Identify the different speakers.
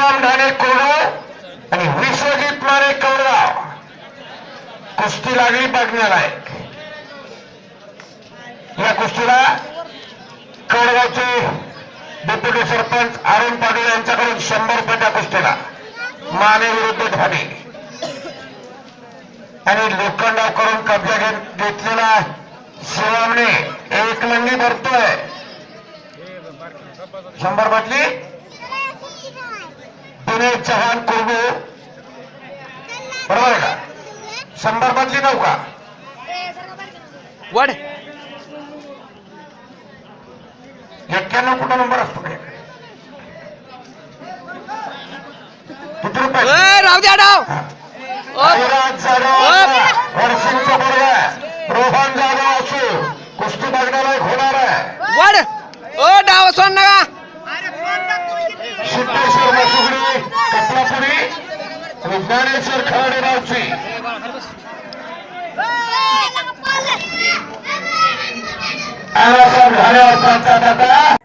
Speaker 1: जवाहरलाल नाणे कोडू आणि विश्वजीत माने कवडगाव कुस्ती लागली बघणार आहे या कुस्तीला कवडगावचे डेप्युटी सरपंच अरुण पाटील यांच्याकडून शंभर रुपये त्या कुस्तीला. माने विरुद्ध ठाणे आणि लोखंडाव करून कब्जा घेत घेतलेला शिवामने एक लंगी भरतोय. शंभर बदली पुणे चव्हाण कुर्डू बरोबर आहे का? शंभर नऊ का?
Speaker 2: वड.
Speaker 1: एक्क्याण्णव कुठं नंबर असतो काय किती रुपये?
Speaker 2: राहू द्या डाव.
Speaker 1: जाधव. मुलगा रोहन जाधव असू. कुस्ती बघण्याला एक होणार आहे.
Speaker 2: वड. ओ डाव सोड नका.
Speaker 1: सिद्धेश्वर मसुगडी. कपलापुरी विज्ञानेश्वर खराडे रावची झाल्यावर त्यांचा दादा